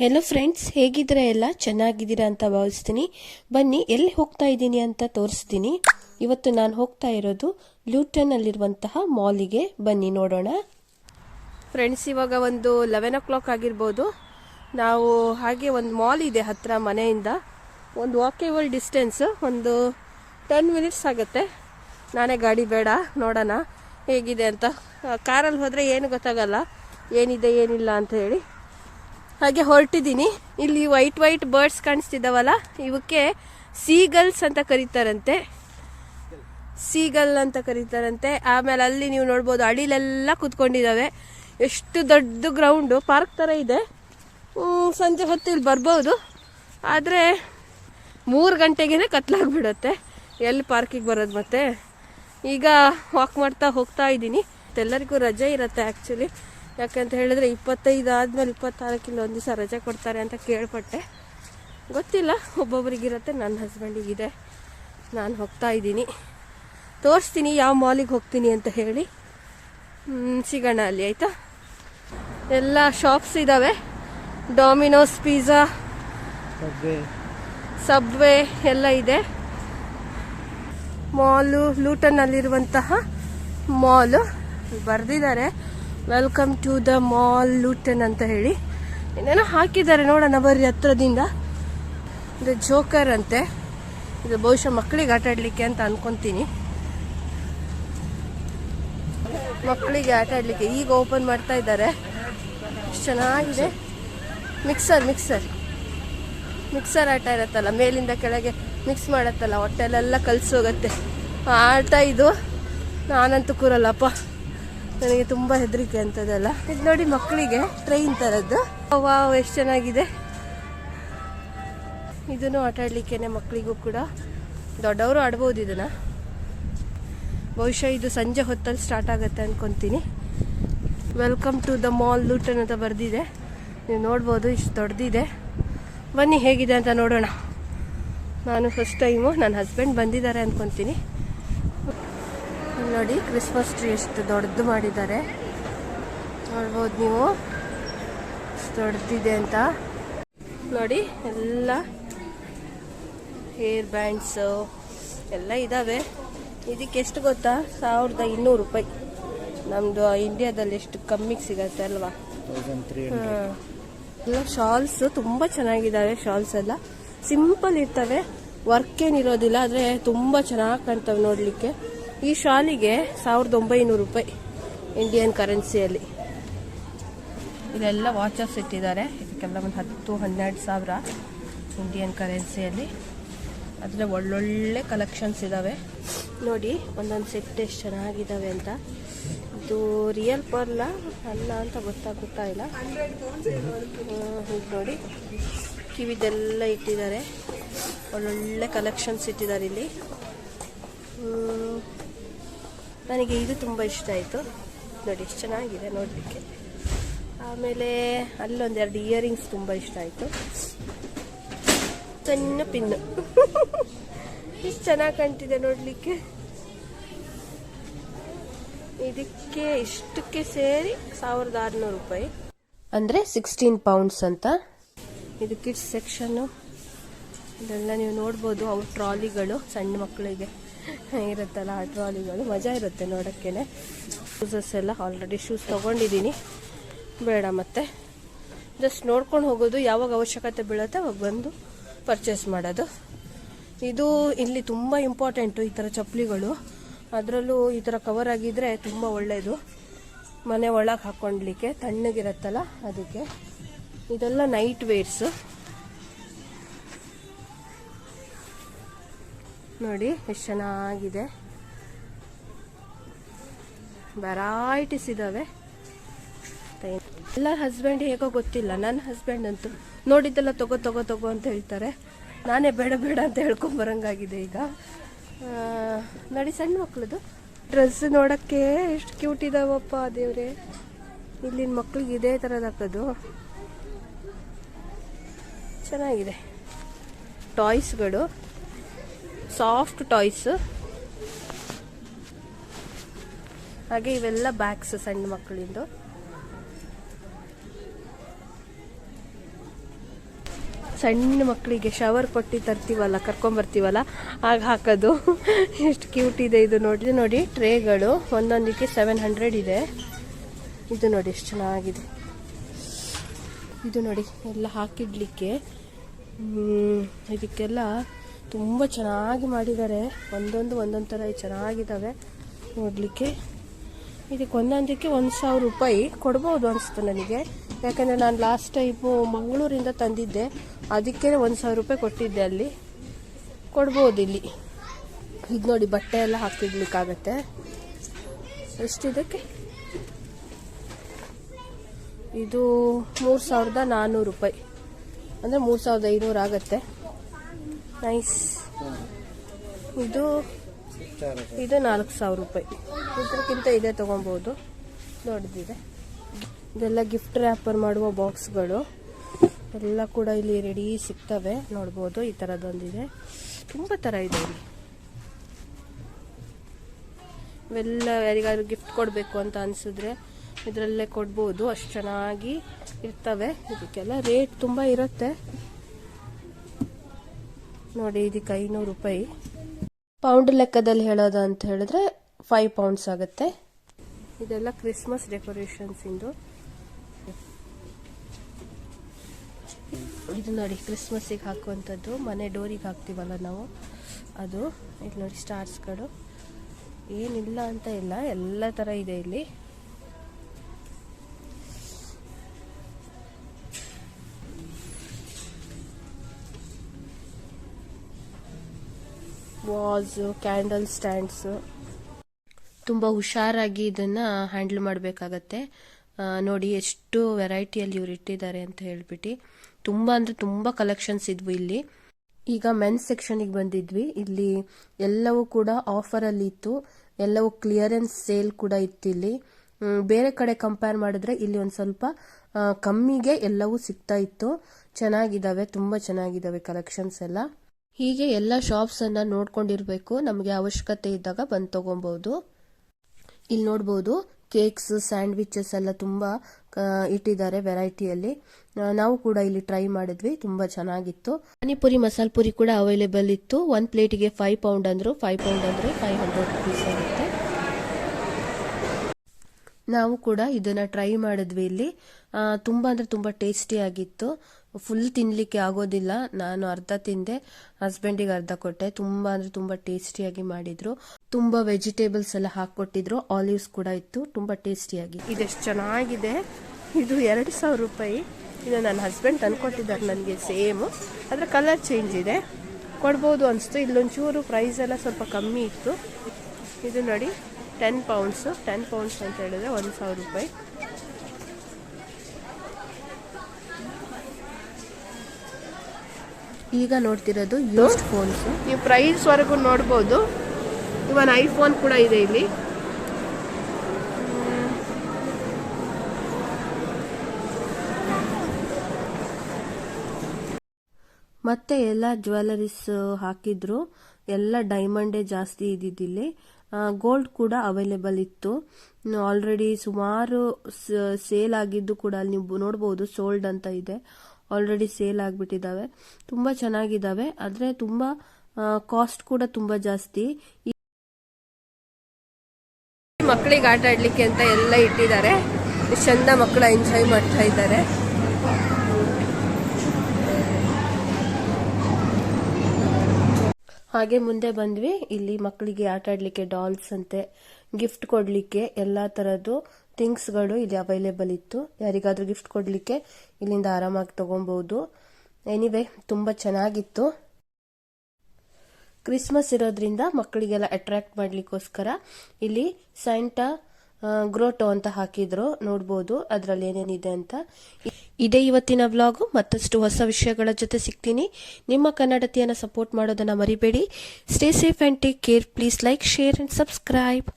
Hello friends ಹೇಗಿದ್ರೆ ಎಲ್ಲ? ಚೆನ್ನಾಗಿದ್ದೀರಾ ಅಂತ ಭಾವಿಸ್ತೀನಿ. ಬನ್ನಿ, ಎಲ್ಲಿ ಹೋಗ್ತಾ ಇದ್ದೀನಿ ಅಂತ ತೋರಿಸ್ತೀನಿ. ಇವತ್ತು ನಾನು ಹೋಗ್ತಾ ಇರೋದು ಬ್ಲೂಟನ್ ಅಲ್ಲಿರುವಂತಹ ಮಾಲಿಗೆ. ಬನ್ನಿ, ನೋಡೋಣ. ಫ್ರೆಂಡ್ಸ್ ಇವಾಗ ಒಂದು ಲೆವೆನ್ ಓ ಕ್ಲಾಕ್ ಆಗಿರ್ಬೋದು. ನಾವು ಹಾಗೆ ಒಂದು ಮಾಲ್ ಇದೆ ಹತ್ತಿರ ಮನೆಯಿಂದ. ಒಂದು ವಾಕೇಬಲ್ ಡಿಸ್ಟೆನ್ಸ್ ಒಂದು ಟೆನ್ ಮಿನಿಟ್ಸ್ ಆಗುತ್ತೆ. ನಾನೇ ಗಾಡಿ ಬೇಡ, ನೋಡೋಣ ಹೇಗಿದೆ ಅಂತ. ಕಾರಲ್ಲಿ ಹೋದರೆ ಏನು ಗೊತ್ತಾಗಲ್ಲ. ಏನಿದೆ, ಏನಿಲ್ಲ ಅಂತ ಹೇಳಿ. ಹಾಗೆ ಹೊರಟಿದ್ದೀನಿ. ಇಲ್ಲಿ ವೈಟ್ ವೈಟ್ ಬರ್ಡ್ಸ್ ಕಾಣಿಸ್ತಿದ್ದಾವಲ್ಲ, ಇವಕ್ಕೆ ಸೀಗಲ್ಸ್ ಅಂತ ಕರೀತಾರಂತೆ. ಸೀಗಲ್ ಅಂತ ಕರೀತಾರಂತೆ. ಆಮೇಲೆ ಅಲ್ಲಿ ನೀವು ನೋಡ್ಬೋದು ಅಡಿಲೆಲ್ಲ ಕುತ್ಕೊಂಡಿದ್ದಾವೆ. ಎಷ್ಟು ದೊಡ್ಡ ಗ್ರೌಂಡು ಪಾರ್ಕ್ ಥರ ಇದೆ. ಸಂಜೆ ಹೊತ್ತು ಇಲ್ಲಿ ಬರ್ಬೋದು. ಆದರೆ ಮೂರು ಗಂಟೆಗೇ ಕತ್ಲಾಗ್ಬಿಡುತ್ತೆ. ಎಲ್ಲಿ ಪಾರ್ಕಿಗೆ ಬರೋದು ಮತ್ತೆ? ಈಗ ವಾಕ್ ಮಾಡ್ತಾ ಹೋಗ್ತಾ ಇದ್ದೀನಿ. ಎಲ್ಲರಿಗೂ ರಜೆ ಇರುತ್ತೆ ಆ್ಯಕ್ಚುಲಿ ಯಾಕಂತ ಹೇಳಿದ್ರೆ ಇಪ್ಪತ್ತೈದು ಆದಮೇಲೆ ಇಪ್ಪತ್ತಾರಕ್ಕಿಂತ ಒಂದು ದಿವಸ ರಜೆ ಕೊಡ್ತಾರೆ ಅಂತ ಕೇಳ್ಪಟ್ಟೆ. ಗೊತ್ತಿಲ್ಲ ಒಬ್ಬೊಬ್ರಿಗಿರುತ್ತೆ ನನ್ನ ಹಸ್ಬೆಂಡಿಗಿದೆ. ನಾನು ಹೋಗ್ತಾ ಇದ್ದೀನಿ. ತೋರಿಸ್ತೀನಿ ಯಾವ ಮಾಲಿಗೆ ಹೋಗ್ತೀನಿ ಅಂತ ಹೇಳಿ. ಸಿಗೋಣ ಅಲ್ಲಿ ಆಯಿತಾ? ಎಲ್ಲ ಶಾಪ್ಸ್ ಇದ್ದಾವೆ ಡಾಮಿನೋಸ್ ಪಿಜ್ಜಾ ಸಬ್ವೆ ಎಲ್ಲ ಇದೆ. ಮಾಲು ಲೂಟನ್ನಲ್ಲಿರುವಂತಹ ಮಾಲು ಬರೆದಿದ್ದಾರೆ. Welcome to the mall Luton ಅಂತ ಹೇಳಿ. ಇನ್ನೇನೋ ಹಾಕಿದ್ದಾರೆ ನೋಡೋಣ ಬರ್ರಿ ಹತ್ರದಿಂದ. ಇದು ಜೋಕರ್ ಅಂತೆ. ಇದು ಬಹುಶಃ ಮಕ್ಕಳಿಗೆ ಆಟ ಆಡಲಿಕ್ಕೆ ಅಂತ ಅನ್ಕೊಂತೀನಿ. ಮಕ್ಕಳಿಗೆ ಆಟ ಆಡಲಿಕ್ಕೆ ಈಗ ಓಪನ್ ಮಾಡ್ತಾ ಇದ್ದಾರೆ. ಎಷ್ಟು ಚೆನ್ನಾಗಿದೆ. ಮಿಕ್ಸರ್ ಮಿಕ್ಸರ್ ಮಿಕ್ಸರ್ ಆಟ ಇರತ್ತಲ್ಲ, ಮೇಲಿಂದ ಕೆಳಗೆ ಮಿಕ್ಸ್ ಮಾಡತ್ತಲ್ಲ, ಹೊಟ್ಟೆಲೆಲ್ಲ ಕಲಿಸೋಗತ್ತೆ. ಆ ಆಟ ಇದು ನಾನಂತೂ ಕೂರಲ್ಲಪ್ಪ. ನನಗೆ ತುಂಬ ಹೆದರಿಕೆ ಅಂತದಲ್ಲ. ಇದು ನೋಡಿ ಮಕ್ಕಳಿಗೆ ಟ್ರೈನ್ ಥರದ್ದು ವಾವ್, ಎಷ್ಟು ಚೆನ್ನಾಗಿದೆ. ಇದನ್ನು ಆಟ ಆಡ್ಲಿಕ್ಕೆ ಮಕ್ಕಳಿಗೂ ಕೂಡ. ದೊಡ್ಡವರು ಆಡ್ಬೋದು ಇದನ್ನ. ಬಹುಶಃ ಇದು ಸಂಜೆ ಹೊತ್ತಲ್ಲಿ ಸ್ಟಾರ್ಟ್ ಆಗುತ್ತೆ ಅನ್ಕೊಂತೀನಿ. Welcome to the mall Luton ಅಂತ ಬರೆದಿದೆ. ನೀವು ನೋಡ್ಬೋದು, ಇಷ್ಟು ದೊಡ್ಡದಿದೆ ಬನ್ನಿ ಹೇಗಿದೆ ಅಂತ ನೋಡೋಣ. ನಾನು ಫಸ್ಟ್ ಟೈಮು ನನ್ನ ಹಸ್ಬೆಂಡ್ ಬಂದಿದ್ದಾರೆ ಅನ್ಕೊಂತೀನಿ. ಇಲ್ಲಿ ನೋಡಿ ಕ್ರಿಸ್ಮಸ್ ಟ್ರೀ ಎಷ್ಟು ದೊಡ್ಡದು ಮಾಡಿದ್ದಾರೆ. ನೋಡ್ಬೋದು ನೀವು. ದೊಡ್ಡದಿದೆ ಅಂತ. ನೋಡಿ, ಎಲ್ಲ ಹೇರ್ ಬ್ಯಾಂಡ್ಸು ಎಲ್ಲ ಇದ್ದಾವೆ ಇದಕ್ಕೆ ಎಷ್ಟು ಗೊತ್ತಾ? ಸಾವಿರದ ಇನ್ನೂರು ರೂಪಾಯಿ. ನಮ್ಮದು ಇಂಡಿಯಾದಲ್ಲಿ ಎಷ್ಟು ಕಮ್ಮಿಗೆ ಸಿಗತ್ತೆ ಅಲ್ವಾ? ಎಲ್ಲ ಶಾಲ್ಸ್ ತುಂಬ ಚೆನ್ನಾಗಿದ್ದಾವೆ ಶಾಲ್ಸ್ ಎಲ್ಲ. ಸಿಂಪಲ್ ಇರ್ತವೆ. ವರ್ಕ್ ಏನಿರೋದಿಲ್ಲ, ಆದರೆ ತುಂಬ ಚೆನ್ನಾಗಿ ಕಾಣ್ತವೆ ನೋಡಲಿಕ್ಕೆ. ಈ ಶಾಲಿಗೆ ಸಾವಿರದ ಒಂಬೈನೂರು ರೂಪಾಯಿ ಇಂಡಿಯನ್ ಕರೆನ್ಸಿಯಲ್ಲಿ ಇದೆಲ್ಲ ವಾಚಸ್ ಇಟ್ಟಿದ್ದಾರೆ. ಇದಕ್ಕೆಲ್ಲ ಒಂದು ಹತ್ತು, ಹನ್ನೆರಡು ಸಾವಿರ ಇಂಡಿಯನ್ ಕರೆನ್ಸಿಯಲ್ಲಿ ಅದರ ಒಳ್ಳೊಳ್ಳೆ ಕಲೆಕ್ಷನ್ಸ್ ಇದ್ದಾವೆ ನೋಡಿ, ಒಂದೊಂದು ಸೆಟ್ ಎಷ್ಟು ಚೆನ್ನಾಗಿದ್ದಾವೆ ಅಂತ. ಇದು ರಿಯಲ್ ಪರ್ಲ ಅಲ್ಲ ಅಂತ ಗೊತ್ತಾಗುತ್ತಾ ಇಲ್ಲ. ನೋಡಿ. ಕಿವಿದೆಲ್ಲ ಇಟ್ಟಿದ್ದಾರೆ. ಒಳ್ಳೊಳ್ಳೆ ಕಲೆಕ್ಷನ್ಸ್ ಇಟ್ಟಿದ್ದಾರೆ ಇಲ್ಲಿ. ನನಗೆ ಇದು ತುಂಬ ಇಷ್ಟ ಆಯಿತು. ನೋಡಿ ಎಷ್ಟು ಚೆನ್ನಾಗಿದೆ ನೋಡಲಿಕ್ಕೆ. ಆಮೇಲೆ ಅಲ್ಲೊಂದೆರಡು ಇಯರಿಂಗ್ಸ್ ತುಂಬ ಇಷ್ಟ ಆಯಿತು. ಸಣ್ಣ ಪಿನ್ನು. ಇಷ್ಟು ಚೆನ್ನಾಗಿ ಕಾಣ್ತಿದೆ ನೋಡಲಿಕ್ಕೆ. ಇದಕ್ಕೆ ಇಷ್ಟಕ್ಕೆ ಸೇರಿ ಸಾವಿರದ ಆರುನೂರು ರೂಪಾಯಿ. ಅಂದರೆ ಸಿಕ್ಸ್ಟೀನ್ ಪೌಂಡ್ಸ್ ಅಂತ? ಇದು ಕಿಡ್ಸ್ ಸೆಕ್ಷನ್ನು ಇದೆಲ್ಲ ನೀವು ನೋಡ್ಬೋದು ಅವ್ರ ಟ್ರಾಲಿಗಳು ಸಣ್ಣ ಮಕ್ಕಳಿಗೆ. ಇರುತ್ತಲ್ಲ, ಆ ಟ್ರಾಲಿಗಳು. ಮಜಾ ಇರುತ್ತೆ ನೋಡೋಕ್ಕೇನೆ. ಶೂಸಸ್ ಎಲ್ಲ ಆಲ್ರೆಡಿ ಶೂಸ್ ತೊಗೊಂಡಿದ್ದೀನಿ. ಬೇಡ ಮತ್ತೆ. ಜಸ್ಟ್ ನೋಡ್ಕೊಂಡು ಹೋಗೋದು, ಯಾವಾಗ ಅವಶ್ಯಕತೆ ಬೀಳುತ್ತೆ ಅವಾಗ ಬಂದು ಪರ್ಚೇಸ್ ಮಾಡೋದು. ಇದು ಇಲ್ಲಿ ತುಂಬ ಇಂಪಾರ್ಟೆಂಟು ಈ ಥರ ಚಪ್ಪಲಿಗಳು. ಅದರಲ್ಲೂ ಈ ಥರ ಕವರ್ ಆಗಿದ್ರೆ ತುಂಬ ಒಳ್ಳೆಯದು ಮನೆ ಒಳಗೆ ಹಾಕ್ಕೊಳ್ಲಿಕ್ಕೆ ತಣ್ಣಗಿರತ್ತಲ್ಲ, ಅದಕ್ಕೆ. ಇದೆಲ್ಲ ನೈಟ್ ವೇರ್ಸು ನೋಡಿ, ಎಷ್ಟು ಚೆನ್ನಾಗಿದೆ. ವೆರೈಟೀಸ್ ಇದ್ದಾವೆ ಎಲ್ಲ ಹಸ್ಬೆಂಡ್ ಹೇಗೋ ಗೊತ್ತಿಲ್ಲ. ನನ್ನ ಹಸ್ಬೆಂಡ್ ಅಂತೂ ನೋಡಿದ್ದೆಲ್ಲ ತಗೋ ತಗೋ ತಗೋ ಅಂತ ಹೇಳ್ತಾರೆ. ನಾನೇ ಬೇಡ ಬೇಡ ಅಂತ ಹೇಳ್ಕೊಂಬರಂಗಾಗಿದೆ ಈಗ. ನೋಡಿ, ಸಣ್ಣ ಮಕ್ಳದು. ಡ್ರೆಸ್ ನೋಡೋಕ್ಕೆ ಎಷ್ಟು ಕ್ಯೂಟ್ ಇದಾವಪ್ಪ ದೇವ್ರೆ. ಇಲ್ಲಿನ ಮಕ್ಳಿಗೆ ಇದೇ ಥರದ ಹಾಕೋದು. ಚೆನ್ನಾಗಿದೆ. ಟಾಯ್ಸ್ಗಳು ಸಾಫ್ಟ್ ಟಾಯ್ಸ್ ಹಾಗೆ ಇವೆಲ್ಲ ಬ್ಯಾಗ್ಸ್ ಸಣ್ಣ ಮಕ್ಕಳಿಂದು. ಸಣ್ಣ ಮಕ್ಕಳಿಗೆ ಶವರ್ ಕೊಟ್ಟು ತರ್ತೀವಲ್ಲ ಕರ್ಕೊಂಬರ್ತೀವಲ್ಲ ಆಗ ಹಾಕೋದು. ಎಷ್ಟು ಕ್ಯೂಟ್ ಇದೆ ಇದು ನೋಡಿ ನೋಡಿ ಟ್ರೇಗಳು ಒಂದೊಂದಕ್ಕೆ ಸೆವೆನ್ ಹಂಡ್ರೆಡ್ ಇದೆ. ಇದು ನೋಡಿ, ಎಷ್ಟು ಚೆನ್ನಾಗಿದೆ. ಇದು ನೋಡಿ, ಎಲ್ಲ ಹಾಕಿಡ್ಲಿಕ್ಕೆ ಇದಕ್ಕೆಲ್ಲ ತುಂಬ ಚೆನ್ನಾಗಿ ಮಾಡಿದ್ದಾರೆ. ಒಂದೊಂದು ಒಂದೊಂದು ಥರ ಚೆನ್ನಾಗಿದ್ದಾವೆ. ನೋಡಲಿಕ್ಕೆ. ಇದಕ್ಕೆ ಒಂದೊಂದಕ್ಕೆ ಒಂದು ಸಾವಿರ ರೂಪಾಯಿ ಕೊಡ್ಬೋದು ಅನಿಸ್ತು ನನಗೆ. ಯಾಕಂದರೆ ನಾನು ಲಾಸ್ಟ್ ಟೈಮು ಮಂಗಳೂರಿಂದ ತಂದಿದ್ದೆ. ಅದಕ್ಕೆ ಒಂದು ಸಾವಿರ ರೂಪಾಯಿ ಕೊಟ್ಟಿದ್ದೆ ಅಲ್ಲಿ. ಕೊಡ್ಬೋದು ಇಲ್ಲಿ. ಇದು ನೋಡಿ ಬಟ್ಟೆ ಎಲ್ಲ ಹಾಕಿಡ್ಲಿಕ್ಕಾಗತ್ತೆ ಎಷ್ಟಿದಕ್ಕೆ? ಇದು ಮೂರು ಸಾವಿರದ ನಾನ್ನೂರು ರೂಪಾಯಿ. ಅಂದರೆ ಮೂರು ಸಾವಿರದ ಐನೂರು ಆಗತ್ತೆ. ನೈಸ್ ಇದು ಇದು ನಾಲ್ಕು ಸಾವಿರ ರೂಪಾಯಿ. ಇದಕ್ಕಿಂತ ಇದೇ ತೊಗೊಬೋದು. ದೊಡ್ಡದಿದೆ ಇದೆಲ್ಲ ಗಿಫ್ಟ್ ರ್ಯಾಪರ್ ಮಾಡುವ ಬಾಕ್ಸ್ಗಳು ಎಲ್ಲ ಕೂಡ ಇಲ್ಲಿ ರೆಡಿ ಸಿಗ್ತವೆ. ನೋಡ್ಬೋದು ಈ ಥರದೊಂದಿದೆ ತುಂಬ ಥರ ಇದೆ ಇಲ್ಲಿ. ಇವೆಲ್ಲ ಯಾರಿಗಾದ್ರೂ ಗಿಫ್ಟ್ ಕೊಡಬೇಕು ಅಂತ ಅನಿಸಿದ್ರೆ ಇದರಲ್ಲೇ ಕೊಡ್ಬೋದು. ಅಷ್ಟು ಚೆನ್ನಾಗಿ ಇರ್ತವೆ. ಇದಕ್ಕೆಲ್ಲ ರೇಟ್ ತುಂಬ ಇರುತ್ತೆ. ನೋಡಿ, ಇದಕ್ಕೆ ಐನೂರು ರೂಪಾಯಿ. ಪೌಂಡ್ ಲೆಕ್ಕದಲ್ಲಿ ಹೇಳೋದು ಅಂತ ಹೇಳಿದ್ರೆ ಫೈವ್ ಪೌಂಡ್ಸ್ ಆಗುತ್ತೆ. ಇದೆಲ್ಲ ಕ್ರಿಸ್ಮಸ್ ಡೆಕೋರೇಷನ್ಸ್ ಇಂದು. ಇದು ನೋಡಿ ಕ್ರಿಸ್ಮಸ್ಸಿಗೆ ಹಾಕುವಂಥದ್ದು. ಮನೆ ಡೋರಿಗೆ ಹಾಕ್ತೀವಲ್ಲ ನಾವು? ಅದು. ಇದು ನೋಡಿ ಸ್ಟಾರ್ಸ್ಗಳು ಏನಿಲ್ಲ ಅಂತ ಇಲ್ಲ. ಎಲ್ಲ ಥರ ಇದೆ ಇಲ್ಲಿ. ವಾಸ್ ಕ್ಯಾಂಡಲ್ ಸ್ಟ್ಯಾಂಡ್ಸು ತುಂಬ ಹುಷಾರಾಗಿ ಇದನ್ನು ಹ್ಯಾಂಡಲ್ ಮಾಡಬೇಕಾಗತ್ತೆ. ನೋಡಿ ಎಷ್ಟು ವೆರೈಟಿಯಲ್ಲಿ ಇವ್ರು ಇಟ್ಟಿದ್ದಾರೆ ಅಂತ ಹೇಳ್ಬಿಟ್ಟು. ತುಂಬ ಅಂದರೆ ತುಂಬ ಕಲೆಕ್ಷನ್ಸ್ ಇದ್ವು ಇಲ್ಲಿ. ಈಗ ಮೆನ್ಸ್ ಸೆಕ್ಷನಿಗೆ ಬಂದಿದ್ವಿ. ಇಲ್ಲಿ ಎಲ್ಲವೂ ಕೂಡ ಆಫರಲ್ಲಿ ಇತ್ತು. ಎಲ್ಲವೂ ಕ್ಲಿಯರೆನ್ಸ್ ಸೇಲ್ ಕೂಡ ಇತ್ತು ಇಲ್ಲಿ. ಬೇರೆ ಕಡೆ ಕಂಪೇರ್ ಮಾಡಿದ್ರೆ ಇಲ್ಲಿ ಒಂದು ಸ್ವಲ್ಪ ಕಮ್ಮಿಗೆ ಎಲ್ಲವೂ ಸಿಗ್ತಾ ಇತ್ತು. ಚೆನ್ನಾಗಿದ್ದಾವೆ ತುಂಬ ಚೆನ್ನಾಗಿದ್ದಾವೆ ಕಲೆಕ್ಷನ್ಸ್ ಎಲ್ಲ. ಹೀಗೆ ಎಲ್ಲ ಶಾಪ್ಸ್ ಅನ್ನ ನೋಡ್ಕೊಂಡಿರ್ಬೇಕು. ನಮಗೆ ಅವಶ್ಯಕತೆ ಇದ್ದಾಗ ಬಂದು ತಗೊಬಹುದು ಇಲ್ಲಿ ನೋಡ್ಬೋದು ಕೇಕ್ಸ್ ಸ್ಯಾಂಡ್ವಿಚಸ್ ಎಲ್ಲ ತುಂಬಾ ಇಟ್ಟಿದ್ದಾರೆ ವೆರೈಟಿಯಲ್ಲಿ ನಾವು ಕೂಡ ಇಲ್ಲಿ ಟ್ರೈ ಮಾಡಿದ್ವಿ, ತುಂಬಾ ಚೆನ್ನಾಗಿತ್ತು. ಪಾನಿಪುರಿ, ಮಸಾಲ ಪುರಿ ಕೂಡ ಅವೈಲೇಬಲ್ ಇತ್ತು. ಒಂದ್ ಪ್ಲೇಟಿಗೆ ಫೈವ್ ಪೌಂಡ್ ಅಂದರು ಫೈವ್ ಪೌಂಡ್ ಅಂದ್ರೆ ಫೈವ್ ಹಂಡ್ರೆಡ್ ರುಪೀಸ್ ಆಗುತ್ತೆ. ನಾವು ಕೂಡ ಇದನ್ನ ಟ್ರೈ ಮಾಡಿದ್ವಿ ಇಲ್ಲಿ. ತುಂಬ ತುಂಬಾ ತುಂಬ ತುಂಬಾ ಟೇಸ್ಟಿ ಆಗಿತ್ತು. ಫುಲ್ ತಿನ್ಲಿಕ್ಕೆ ಆಗೋದಿಲ್ಲ. ನಾನು ಅರ್ಧ ತಿಂದೆ. ಹಸ್ಬೆಂಡಿಗೆ ಅರ್ಧ ಕೊಟ್ಟೆ. ತುಂಬಾ ಅಂದ್ರೆ ತುಂಬಾ ಟೇಸ್ಟಿಯಾಗಿ ಮಾಡಿದ್ರು. ತುಂಬಾ ವೆಜಿಟೇಬಲ್ಸ್ ಎಲ್ಲ ಹಾಕೊಟ್ಟಿದ್ರು ಆಲಿವ್ಸ್ ಕೂಡ ಇತ್ತು. ತುಂಬಾ ಟೇಸ್ಟಿಯಾಗಿ ಇದೆಷ್ಟು ಚೆನ್ನಾಗಿದೆ. ಇದು ಎರಡು ಸಾವಿರ ರೂಪಾಯಿ. ಇದು ನನ್ನ ಹಸ್ಬೆಂಡ್ ತಂದ್ಕೊಟ್ಟಿದ್ದಾರೆ ನನಗೆ ಸೇಮ್ ಅದರ ಕಲರ್ ಚೇಂಜ್ ಇದೆ. ಕೊಡ್ಬೋದು ಅನಿಸ್ತು. ಇಲ್ಲೊಂಚೂರು ಪ್ರೈಸ್ ಎಲ್ಲ ಸ್ವಲ್ಪ ಕಮ್ಮಿ ಇತ್ತು. ಇದು ನೋಡಿ ಟೆನ್ ಪೌಂಡ್ಸು ಟೆನ್ ಪೌಂಡ್ಸ್ ಅಂತ ಹೇಳಿದ್ರೆ ಒಂದು ಸಾವಿರ ರೂಪಾಯಿ. ಈಗ ನೋಡ್ತಿರೋದು ಯೂಸ್ಡ್ ಫೋನ್ಸ್ ನೀವು ಪ್ರೈಸ್ ವರೆಗೂ ನೋಡ್ಬೋದು. ಇವನ್ ಐಫೋನ್ ಕೂಡ ಇದೆ ಇಲ್ಲಿ. ಮತ್ತೆ ಎಲ್ಲ ಜ್ಯುವೆಲರೀಸ್ ಹಾಕಿದ್ರು. ಎಲ್ಲ ಡೈಮಂಡೇ ಜಾಸ್ತಿ ಇದ್ದಿದ್ದಿಲ್ಲಿ ಗೋಲ್ಡ್ ಕೂಡ ಅವೈಲೇಬಲ್ ಇತ್ತು. ಆಲ್ರೆಡಿ ಸುಮಾರು ಸೇಲ್ ಆಗಿದ್ದು ಕೂಡ ಅಲ್ಲಿ ನೀವು ನೋಡ್ಬೋದು ಸೋಲ್ಡ್ ಅಂತ ಇದೆ. ಆಲ್ರೆಡಿ ಸೇಲ್ ಆಗಿಬಿಟ್ಟಿದ್ದಾವೆ ತುಂಬ ಚೆನ್ನಾಗಿದ್ದಾವೆ ಆದರೆ ತುಂಬ ಕಾಸ್ಟ್ ಕೂಡ ತುಂಬ ಜಾಸ್ತಿ. ಮಕ್ಕಳಿಗೆ ಆಟ ಆಡ್ಲಿಕ್ಕೆ ಅಂತ ಎಲ್ಲ ಇಟ್ಟಿದ್ದಾರೆ. ಚೆಂದ ಮಕ್ಕಳು ಎಂಜಾಯ್ ಮಾಡ್ತಾ ಇದ್ದಾರೆ. ಹಾಗೆ ಮುಂದೆ ಬಂದ್ವಿ. ಇಲ್ಲಿ ಮಕ್ಕಳಿಗೆ ಆಟ ಆಡ್ಲಿಕ್ಕೆ ಡಾಲ್ಸ್ ಅಂತೆ ಗಿಫ್ಟ್ ಕೊಡ್ಲಿಕ್ಕೆ, ಎಲ್ಲಾ ತರದ್ದು. ಥಿಂಗ್ಸ್ಗಳು ಇಲ್ಲಿ ಅವೈಲೇಬಲ್ ಇತ್ತು. ಯಾರಿಗಾದರೂ ಗಿಫ್ಟ್ ಕೊಡಲಿಕ್ಕೆ ಇಲ್ಲಿಂದ ಆರಾಮಾಗಿ ತಗೊಬಹುದು ಎನಿವೆ ತುಂಬಾ ಚೆನ್ನಾಗಿತ್ತು. ಕ್ರಿಸ್ಮಸ್ ಇರೋದ್ರಿಂದ ಮಕ್ಕಳಿಗೆಲ್ಲ ಅಟ್ರಾಕ್ಟ್ ಮಾಡ್ಲಿಕ್ಕೋಸ್ಕರ ಇಲ್ಲಿ ಸೈಂಟಾ ಗ್ರೋಟೋ ಅಂತ ಹಾಕಿದ್ರು. ನೋಡ್ಬೋದು ಅದ್ರಲ್ಲಿ ಏನೇನಿದೆ ಅಂತ. ಇದೇ ಇವತ್ತಿನ ವ್ಲಾಗು. ಮತ್ತಷ್ಟು ಹೊಸ ವಿಷಯಗಳ ಜೊತೆ ಸಿಗ್ತೀನಿ. ನಿಮ್ಮ ಕನ್ನಡತಿಯನ್ನು ಸಪೋರ್ಟ್ ಮಾಡೋದನ್ನ ಮರಿಬೇಡಿ. Stay safe and take care please like share and subscribe